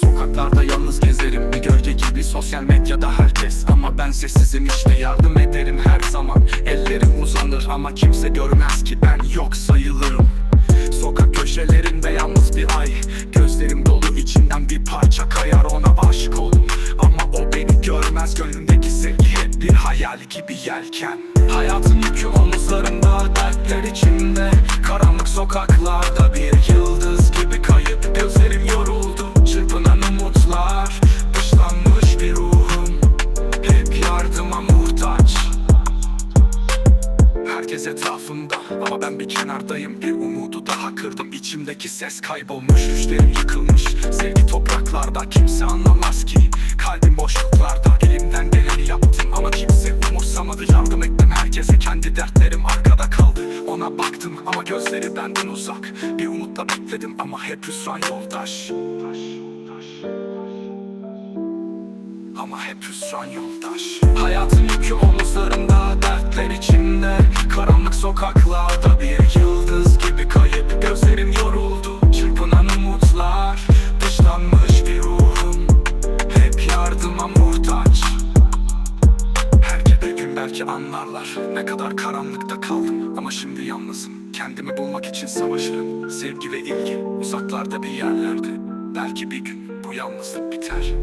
Sokaklarda yalnız gezerim Bir gölge gibi sosyal medyada herkes. Ama ben sessizim işte yardım ederim her zaman. Ellerim uzanır ama kimse görmez ki ben yok sayılırım hayal gibi yelken. Hayatın yükü omuzlarında dertler içimde Karanlık sokaklarda bir yıldız gibi kayıp. Gözlerim yoruldu çırpınan umutlar. Dışlanmış bir ruhum hep yardıma muhtaç. Herkes etrafımda ama ben bir kenardayım. Bir umudu daha kırdım içimdeki ses kaybolmuş. Düşlerim yıkılmış sevgi topraklarda Kimse anlamaz ki. Kalbim boşluklarda Ona baktım ama gözleri benden uzak. Bir umutla bekledim ama hep hüsran yoldaş. Ama hep hüsran yoldaş. Hayatın yükü omuzlarımda Dertler içimde. Karanlık sokaklarda Bir yıldız gibi kayıp Gözlerim belki anlarlar. Ne kadar karanlıkta kaldım Ama şimdi yalnızım. Kendimi bulmak için savaşırım. Sevgi ve ilgi uzaklarda bir yerlerde. Belki bir gün bu yalnızlık biter